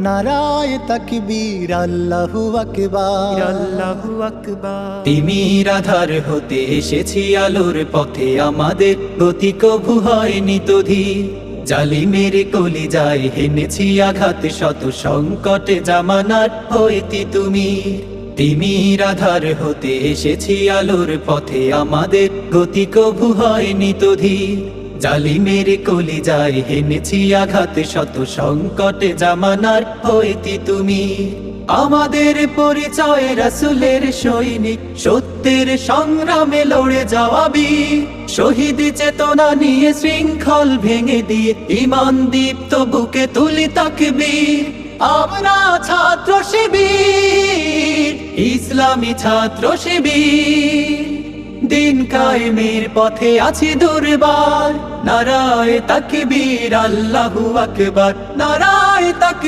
নারায় তাকবীর আল্লাহু আকবার। আল্লাহু আকবার। তিমির আধার হতে এসেছি আলোর পথে আমাদের গতি কভু হয়নি কলি যায় হেনেছি আঘাত শত সংকটে জামানার হইতি তুমি। তিমির আধার হতে এসেছি আলোর পথে আমাদের গতি কভু হয়নি ধীর জালি মেরে কলি যায়, হেনেছি আঘাত, শত সংকটে জামানার হইতি তুমি। আমাদের পরিচয় রাসুলের সৈনিক, সত্যের সংগ্রামে লড়ে যাওয়াবি শহীদ চেতনা নিয়ে শৃঙ্খল ভেঙে দিয়ে ইমান দীপ্ত বুকে তুলি তাকবি আমরা ছাত্র শিবির, ইসলামী ছাত্র শিবির। দিন কায়েমের পথে আছে দুর্বার। নারায় তাকবীর আল্লাহু আকবার। নারায় তাকবীর।